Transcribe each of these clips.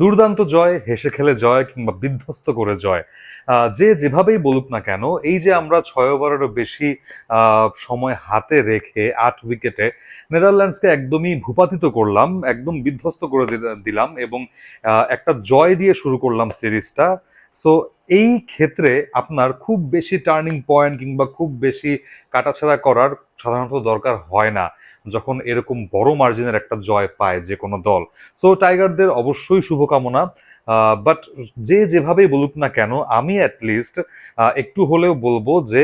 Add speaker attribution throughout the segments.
Speaker 1: দুর্দান্ত জয়, হেসে খেলে জয় কিংবা বিধ্বস্ত করে জয় যে যেভাবেই বলুক না কেন, এই যে আমরা ছয় ওভারেরও বেশি সময় হাতে রেখে আট উইকেটে নেদারল্যান্ডসকে একদমই ভূপাতিত করলাম, একদম বিধ্বস্ত করে দিলাম এবং একটা জয় দিয়ে শুরু করলাম সিরিজটা। সো এই ক্ষেত্রে আপনার খুব বেশি টার্নিং পয়েন্ট কিংবা খুব বেশি কাটাছেড়া করার সাধারণত দরকার হয় না, যখন এরকম বড় মার্জিনের একটা জয় পায় যে কোনো দল। সো টাইগারদের অবশ্যই শুভকামনা বাট যে যেভাবেই বলুক না কেন, আমি অ্যাটলিস্ট একটু হলেও বলব যে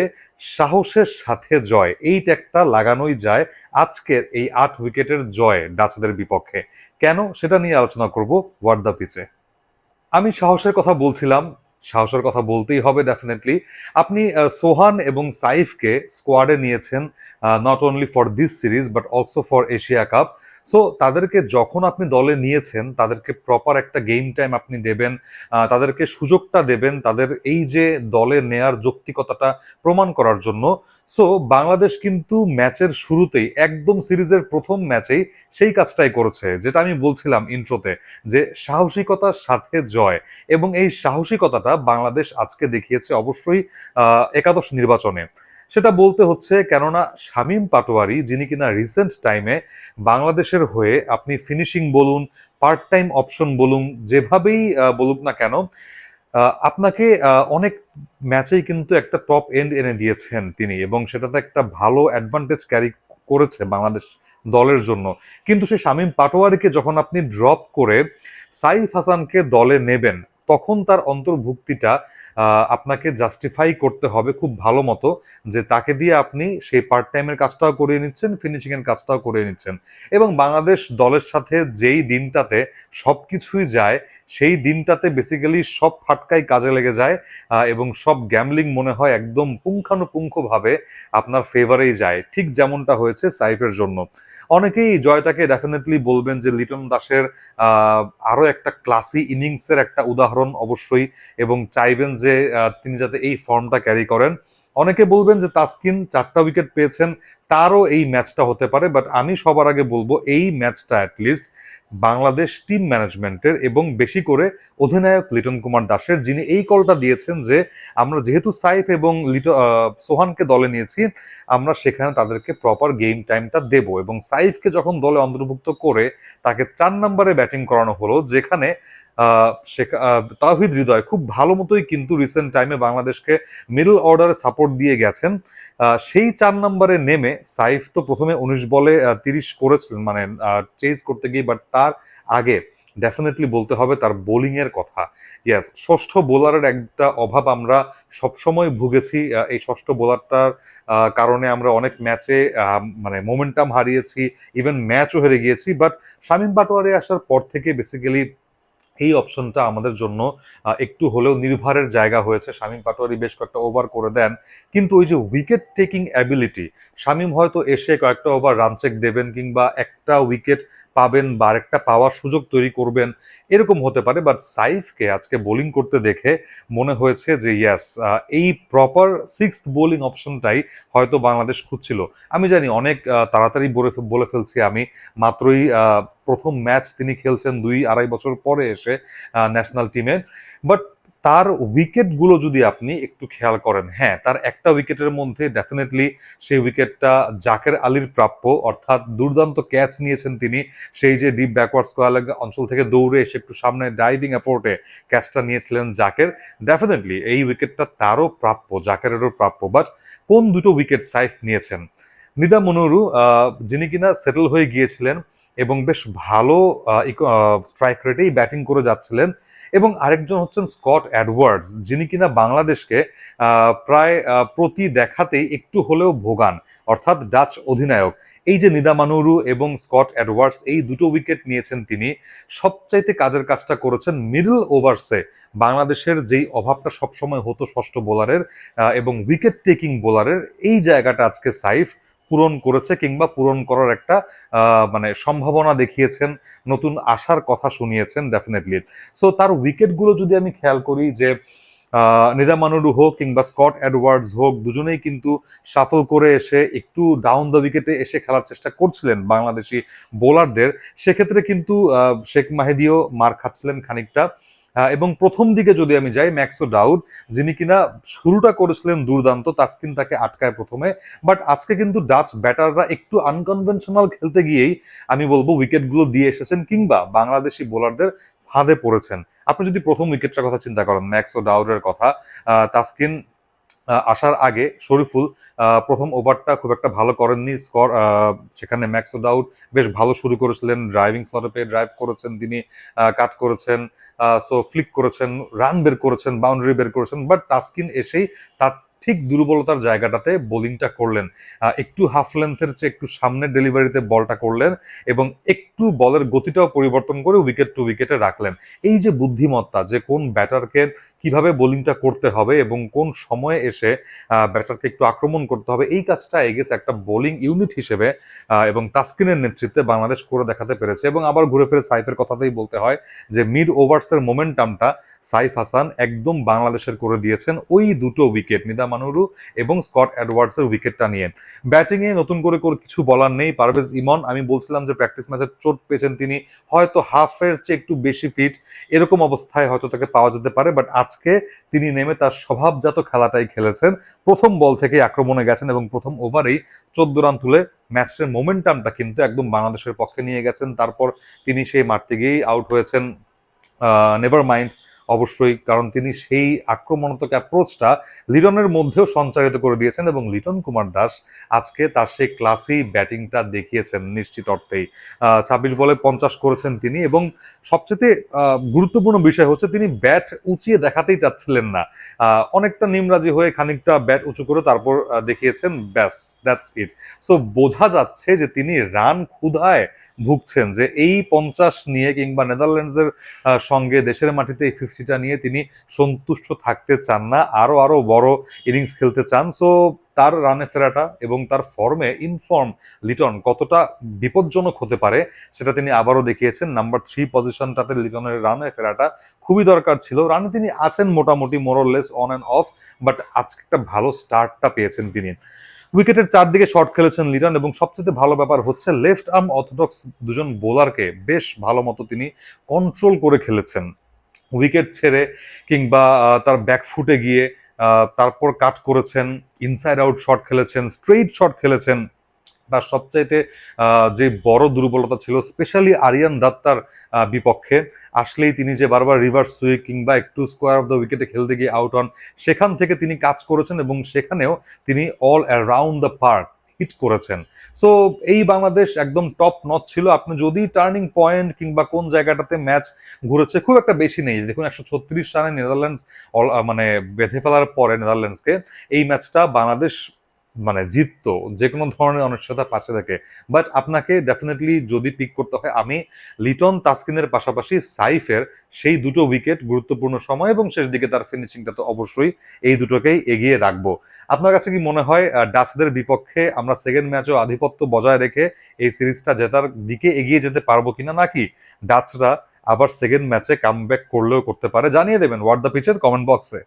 Speaker 1: সাহসের সাথে জয়, এই ট্যাগটা লাগানোই যায় আজকের এই আট উইকেটের জয় ডাচদের বিপক্ষে। কেন? সেটা নিয়ে আলোচনা করব ওয়ার্ড দ্য পিচে। আমি সাহসের কথা বলছিলাম সাহসের কথা বলতেই হবে ডেফিনেটলি আপনি সোহান এবং সাইফকে স্কোয়াডে নিয়েছেন not only for this series but also for Asia Cup so তাদেরকে যখন আপনি দলে নিয়েছেন, তাদেরকে প্রপার একটা গেম টাইম আপনি দেবেন তাদেরকে সুযোগটা দেবেন, তাদের এই যে দলে নেয়ার যৌক্তিকতাটা প্রমাণ করার জন্য। সো বাংলাদেশ কিন্তু ম্যাচের শুরুতেই, একদম সিরিজের প্রথম ম্যাচেই সেই কাজটাই করেছে, যেটা আমি বলছিলাম ইন্ট্রোতে যে সাহসিকতার সাথে জয়। এবং এই সাহসিকতাটা বাংলাদেশ আজকে দেখিয়েছে অবশ্যই একাদশ নির্বাচনে। সেটা বলতে হচ্ছে কেননা শামীম পাটোয়ারি, যিনি কিনা রিসেন্ট টাইমে বাংলাদেশের হয়ে আপনি ফিনিশিং বলুন পার্ট টাইম অপশন বলুন, যেভাবেই বলুক না কেন আপনাকে অনেক ম্যাচেই কিন্তু একটা টপ এন্ড এনে দিয়েছেন তিনি এবং সেটাতে একটা ভালো অ্যাডভান্টেজ ক্যারি করেছে বাংলাদেশ দলের জন্য। কিন্তু সেই শামীম পাটোয়ারিকে যখন আপনি ড্রপ করে সাইফ হাসানকে দলে নেবেন, তখন তার অন্তর্ভুক্তিটা আপনাকে জাস্টিফাই করতে হবে খুব ভালো মতো যে তাকে দিয়ে আপনি সেই পার্ট টাইমের কাজটাও করিয়ে নিচ্ছেন ফিনিশিং এর কাজটাও করিয়ে নিচ্ছেন। এবং বাংলাদেশ দলের সাথে যেই দিনটাতে সবকিছুই যায় সেই দিনটাতে বেসিক্যালি সব ফাটকাই কাজে লেগে যায় এবং সব গ্যামলিং মনে হয় একদম পুঙ্খানুপুঙ্খভাবে আপনার ফেভারেই যায়। ঠিক যেমনটা হয়েছে সাইফের জন্য। অনেকেই জয়টাকে ডেফিনেটলি বলবেন যে লিটন দাসের আহ, আরও একটা ক্লাসি ইনিংসের একটা উদাহরণ অবশ্যই এবং চাইবেন যে তিনি যাতে এই ফর্মটা ক্যারি করেন। অনেকে বলবেন যে, তাসকিন চারটা উইকেট পেয়েছেন, তারও এই ম্যাচটা হতে পারে, বাট আমি সবার আগে বলব, এই ম্যাচটা অ্যাটলিস্ট বাংলাদেশ টিম ম্যানেজমেন্টের এবং বেশি করে অধিনায়ক লিটন কুমার দাসের, যিনি এই কলটা দিয়েছেন যে, আমরা যেহেতু সাইফ এবং সোহানকে দলে নিয়েছি, আমরা সেখানে তাদেরকে প্রপার গেম টাইমটা দেব। এবং সাইফকে যখন দলে অন্তর্ভুক্ত করে তাকে চার নম্বরে ব্যাটিং করানো হলো, যেখানে শেখা- হৃদয় খুব ভালো মতোই কিন্তু রিসেন্ট টাইমে বাংলাদেশকে মিডল অর্ডারে সাপোর্ট দিয়ে গেছেন। সেই চার নম্বরে নেমে সাইফ তো প্রথমে উনিশ বলে তিরিশ করেছিলেন মানে চেজ করতে গিয়ে বাট তার আগে ডেফিনেটলি বলতে হবে তার বোলিং এর কথা। ইয়াস ষষ্ঠ বোলারের একটা অভাব আমরা সবসময় ভুগেছি এই ষষ্ঠ বোলারটার কারণে আমরা অনেক ম্যাচে মানে মোমেন্টাম হারিয়েছি ইভেন ম্যাচও হেরে গিয়েছি বাট শামীম পাটোয়ারি আসার পর থেকে বেসিক্যালি এই অপশনটা আমাদের জন্য একটু হলেও নির্ভারের জায়গা হয়েছে। শামীম পাটোয়ারি বেশ কয়েকটা ওভার করে দেন। কিন্তু ওই যে উইকেট টেকিং অ্যাবিলিটি শামীম হয়তো এসে কয়েকটা ওভার রান চেক দেবেন কিংবা একটা উইকেট পাবেন বা আরেকটা পাওয়ার সুযোগ তৈরি করবেন, এরকম হতে পারে। বাট সাইফকে আজকে বোলিং করতে দেখে মনে হয়েছে যে ইয়াস এই প্রপার সিক্স বোলিং অপশনটাই হয়তো বাংলাদেশ খুঁজছিল। আমি জানি অনেক তাড়াতাড়ি বলে বলে ফেলছি আমি, মাত্রই প্রথম ম্যাচ তিনি খেলছেন দুই আড়াই বছর পরে এসে ন্যাশনাল টিমে বাট তার উইকেটগুলো যদি আপনি একটু খেয়াল করেন হ্যাঁ তার একটা উইকেটের মধ্যে ডেফিনেটলি সেই উইকেটটা জাকের আলীর প্রাপ্য, অর্থাৎ দুর্দান্ত ক্যাচ নিয়েছেন তিনি। সেই যে ডিপ ব্যাকওয়ার্ড স্কোয়ার অঞ্চল থেকে দৌড়ে এসে একটু সামনে ডাইভিং অ্যাপোর্টে ক্যাচটা নিয়েছিলেন জাকের। ডেফিনেটলি এই উইকেটটা তারও প্রাপ্য, জাকেরেরও প্রাপ্য বাট কোন দুটো উইকেট সাইফ নিয়েছেন? নিদা মনুরু যিনি কিনা সেটেল হয়ে গিয়েছিলেন এবং বেশ ভালো স্ট্রাইক রেটেই ব্যাটিং করে যাচ্ছিলেন এবং আরেকজন হচ্ছেন স্কট অ্যাডওয়ার্ডস যিনি কিনা বাংলাদেশকে প্রায় প্রতি দেখাতেই একটু হলেও ভোগান, অর্থাৎ ডাচ অধিনায়ক। এই যে নিদা মানুরু এবং স্কট অ্যাডওয়ার্ডস এই দুটো উইকেট নিয়েছেন তিনি। সবচাইতে কাজের কাজটা করেছেন মিডল ওভার্সে, বাংলাদেশের যেই অভাবটা সবসময় হতো ষষ্ঠ বোলারের এবং উইকেট টেকিং বোলারের, এই জায়গাটা আজকে সাইফ পূরণ করেছে কিংবা পূরণ করার একটা মানে সম্ভাবনা দেখিয়েছেন, নতুন আশার কথা শুনিয়েছেন ডেফিনেটলি সো তার উইকেটগুলো যদি আমি খেয়াল করি যে নিদামানুরু হোক কিংবা স্কট অ্যাডওয়ার্ডস হোক, দুজনেই কিন্তু সাফল করে এসে একটু ডাউন দ্য উইকেটে এসে খেলার চেষ্টা করছিলেন বাংলাদেশি বোলারদের সেক্ষেত্রে কিন্তু শেখ মাহেদিও মার খাচ্ছিলেন খানিকটা। এবং প্রথম দিকে যদি আমি যাই, ম্যাক্সো ডাউড, যিনি কিনা শুরুটা করেছিলেন দুর্দান্ত, তাস্কিন তাকে আটকায় প্রথমে। বাট আজকে কিন্তু ডাচ ব্যাটাররা একটু আনকনভেনশনাল খেলতে গিয়েই, আমি বলব, উইকেটগুলো দিয়ে এসেছেন কিংবা বাংলাদেশি বোলারদের ফাঁদে পড়েছেন। আপনি যদি প্রথম উইকেটটার কথা চিন্তা করেন, ম্যাক্স ও ডাউডের কথা তাস্কিন আসার আগে শরীফুল প্রথম ওভারটা খুব একটা ভালো করেননি, স্কোর সেখানে ম্যাক্স ডাউড বেশ ভালো শুরু করেছিলেন, ড্রাইভিং স্লটে ড্রাইভ করেছেন তিনি কাট করেছেন সো ফ্লিক করেছেন, রান বের করেছেন, বাউন্ডারি বের করেছেন, বাট তাসকিন এসেই তার ঠিক দুর্বলতার জায়গাটাতে বোলিংটা করলেন। একটু হাফ লেন্থের চেয়ে একটু সামনের ডেলিভারিতে বলটা করলেন এবং একটু বলের গতিটাও পরিবর্তন করে উইকেট টু উইকেটে রাখলেন। এই যে বুদ্ধিমত্তা, যে কোন ব্যাটারকে কীভাবে বোলিংটা করতে হবে এবং কোন সময়ে এসে ব্যাটারকে একটু আক্রমণ করতে হবে, এই কাজটা এগেস একটা বোলিং ইউনিট হিসেবে এবং তাসকিনের নেতৃত্বে বাংলাদেশ করে দেখাতে পেরেছে। এবং আবার ঘুরে ফিরে সাইফের কথাতেই বলতে হয় যে, মিড ওভার্সের মোমেন্টামটা সাইফ হাসান একদম বাংলাদেশের করে দিয়েছেন ওই দুটো উইকেট, নিদা মানুরু এবং স্কট অ্যাডওয়ার্ডসের উইকেটটা নিয়ে। ব্যাটিংয়ে নতুন করে কিছু বলার নেই। পারভেজ ইমন, আমি বলছিলাম যে, প্র্যাকটিস ম্যাচে চোট পেয়েছেন তিনি, হয়তো হাফের চেয়ে একটু বেশি ফিট, এরকম অবস্থায় হয়তো তাকে পাওয়া যেতে পারে, বাট আজকে তিনি নেমে তার স্বভাবজাত খেলাটাই খেলেছেন। প্রথম বল থেকে আক্রমণে গেছেন এবং প্রথম ওভারেই চোদ্দ রান তুলে ম্যাচের মোমেন্টামটা কিন্তু একদম বাংলাদেশের পক্ষে নিয়ে গেছেন। তারপর তিনি সেই মারতে গিয়েই আউট হয়েছেন নেভার মাইন্ড অবশ্যই, কারণ তিনি সেই আক্রমণাত্মক অ্যাপ্রোচটা লিটনের মধ্যেও সঞ্চারিত করে দিয়েছেন এবং লিটন কুমার দাস আজকে তার সেই ক্লাসি ব্যাটিংটা দেখিয়েছেন নিশ্চিত অর্থেই। ছাব্বিশ বলে পঞ্চাশ করেছেন তিনি এবং সবচেয়ে গুরুত্বপূর্ণ বিষয় হচ্ছে তিনি ব্যাট উঁচিয়ে দেখাতেই চাচ্ছিলেন না। অনেকটা নিমরাজি হয়ে খানিকটা ব্যাট উঁচু করে তারপর দেখিয়েছেন, ব্যাস দ্যাটস ইট সো বোঝা যাচ্ছে যে তিনি রান ক্ষুধায় ভুগছেন যে এই পঞ্চাশ নিয়ে কিংবা নেদারল্যান্ডসের সঙ্গে দেশের মাটিতে এই ফিফটিটা নিয়ে তিনি সন্তুষ্ট থাকতে চান না, আরও আরও বড় ইনিংস খেলতে চান। সো তার রানে ফেরাটা এবং তার ফর্মে ইনফর্ম লিটন কতটা বিপজ্জনক হতে পারে, সেটা তিনি আবারও দেখিয়েছেন। নাম্বার থ্রি পজিশনটাতে লিটনের রানে ফেরাটা খুবই দরকার ছিল। রানে তিনি আছেন মোটামুটি more or less on and off but আজকে একটা ভালো স্টার্টটা পেয়েছেন তিনি। উইকেটের চারদিকে শট খেলেছেন লিটন এবং সবচেয়ে ভালো ব্যাপার হচ্ছে লেফট আর্ম অর্থোডক্স দুজন বোলারকে বেশ ভালো মতো তিনি কন্ট্রোল করে খেলেছেন। উইকেট ছেড়ে কিংবা তার ব্যাকফুটে গিয়ে তারপর কাট করেছেন ইনসাইড আউট শট খেলেছেন স্ট্রেইট শট খেলেছেন। তার সবচাইতে যে বড় দুর্বলতা ছিল স্পেশালি আরিয়ান দত্তার বিপক্ষে, আসলেই তিনি যে বারবার রিভার্স সুইক কিংবা একটু স্কোয়ার অফ দ্য উইকেটে খেলতে গিয়ে আউট হন, সেখান থেকে তিনি কাজ করেছেন এবং সেখানেও তিনি all around the park hit করেছেন। সো এই বাংলাদেশ একদম টপ নট ছিল। আপনি যদি টার্নিং পয়েন্ট কিংবা কোন জায়গাটাতে ম্যাচ ঘুরেছে, খুব একটা বেশি নেই। দেখুন, একশো ছত্রিশ রানে নেদারল্যান্ডস মানে বেঁধে ফেলার পরে নেদারল্যান্ডসকে এই ম্যাচটা বাংলাদেশ মানে জিততো যে কোনো ধরনের অনিশ্চয়তা পাশে থাকে। বাট আপনাকে ডেফিনেটলি যদি পিক করতে হয়, আমি লিটন তাসকিনের পাশাপাশি সাইফের সেই দুটো উইকেট গুরুত্বপূর্ণ সময় এবং শেষ দিকে তার ফিনিশিংটা তো অবশ্যই এই দুটোকেই এগিয়ে রাখব। আপনার কাছে কি মনে হয় ডাচদের বিপক্ষে আমরা সেকেন্ড ম্যাচও আধিপত্য বজায় রেখে এই সিরিজটা জেতার দিকে এগিয়ে যেতে পারব কিনা? নাকি ডাচরা আবার সেকেন্ড ম্যাচে কাম করলেও করতে পারে? জানিয়ে দেবেন হোয়াট দ্য পিচের কমেন্ট বক্সে